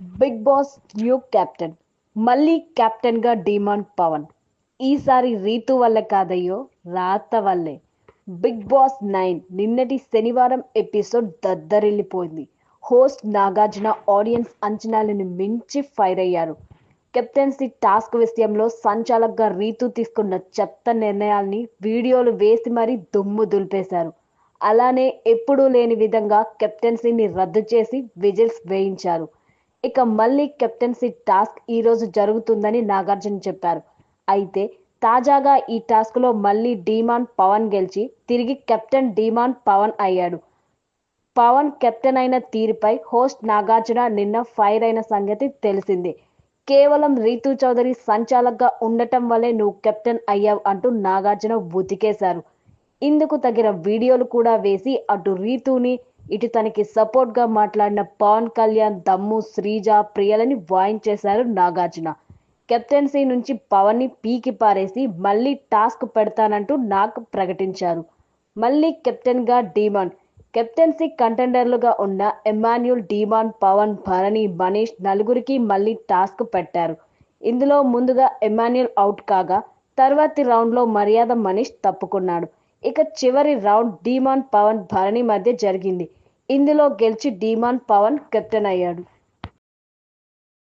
Big boss new captain మళ్ళీ కెప్టెన్గా demand Pawan. ఈసారి రీతు వల్ల కాదయ్యో రాత వల్లే. బిగ్ బాస్ నైన్ నిన్నటి శనివారం ఎపిసోడ్ దద్దరిల్లిపోయింది. హోస్ట్ నాగార్జున ఆడియన్స్ అంచనాలను మించి ఫైర్ అయ్యారు. కెప్టెన్సీ టాస్క్ విషయంలో సంచాలకుగా రీతు తీసుకున్న చెత్త నిర్ణయాల్ని వీడియోలు వేసి మరీ దుమ్ము దులిపేశారు. అలానే ఎప్పుడూ లేని విధంగా కెప్టెన్సీని రద్దు చేసి విజిల్స్ వేయించారు. ఇక మళ్ళీ కెప్టెన్సీ టాస్క్ ఈ రోజు జరుగుతుందని నాగార్జున చెప్పారు. అయితే తాజాగా ఈ టాస్క్లో మళ్ళీ డీమాన్ పవన్ గెలిచి తిరిగి కెప్టెన్ డీమాన్ పవన్ అయ్యాడు. పవన్ కెప్టెన్ అయిన తీరుపై హోస్ట్ నాగార్జున నిన్న ఫైర్ అయిన సంగతి తెలిసిందే. కేవలం రీతూ చౌదరి సంచాలకుగా ఉండటం వల్లే నువ్వు కెప్టెన్ అయ్యావు అంటూ నాగార్జున ఉతికేశారు. ఇందుకు తగిన వీడియోలు కూడా వేసి అటు రీతుని ఇటు తనకి సపోర్ట్గా మాట్లాడిన పవన్ కళ్యాణ్ దమ్ము శ్రీజ ప్రియలని వాయించేశారు నాగార్జున. కెప్టెన్సీ నుంచి పవన్ని పీకి పారేసి మళ్ళీ టాస్క్ పెడతానంటూ నాకు ప్రకటించారు. మళ్ళీ కెప్టెన్గా డీమాన్. కెప్టెన్సీ కంటెండర్లుగా ఉన్న ఎమాన్యుల్ డీమాన్ పవన్ భరణి మనీష్ నలుగురికి మళ్ళీ టాస్క్ పెట్టారు. ఇందులో ముందుగా ఎమాన్యుల్ అవుట్ కాగా తర్వాతి రౌండ్లో మర్యాద మనీష్ తప్పుకున్నాడు. ఇక చివరి రౌండ్ డీమాన్ పవన్ భరణి మధ్య జరిగింది. ఇందులో గెలిచి డీమాన్ పవన్ కెప్టెన్ అయ్యాడు.